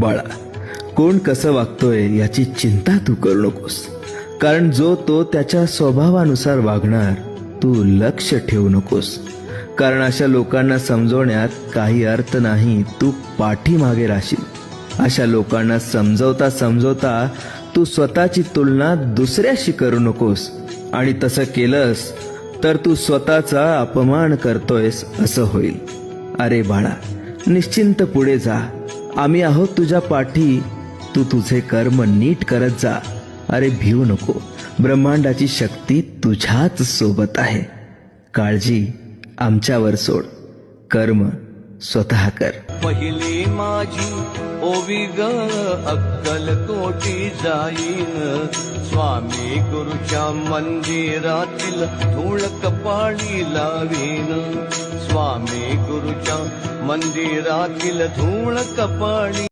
बाळा कोण कसं वागतोय याची चिंता तू करू नकोस. कारण जो तो त्याच्या स्वभावानुसार वागणार तू लक्ष ठेवू नकोस. कारण अशा लोकांना समजवण्यात काही अर्थ नाही तू पाठीमागे राहशील अशा लोकांना समजवता समजवता तू स्वतःची तुलना दुसऱ्याशी करू नकोस. आणि तसं केलंस तर तू स्वतःचा अपमान करतोयस असं होईल. अरे बाळा निश्चिंत पुढे जा. आम्ही आहोत तुझ्या पाठी. तू तुझे कर्म नीट करत जा. अरे भिवू नको. ब्रह्मांडाची शक्ती तुझ्याच सोबत आहे. काळजी आमच्यावर सोड. कर्म स्वतः कर. पहिली माझी ओवी ग अक्कल कोटी जाईन. स्वामी गुरुच्या मंदिरातील धूळ कपाळी लावीन. स्वामी गुरुच्या मंदिरातील धूळ कपाळी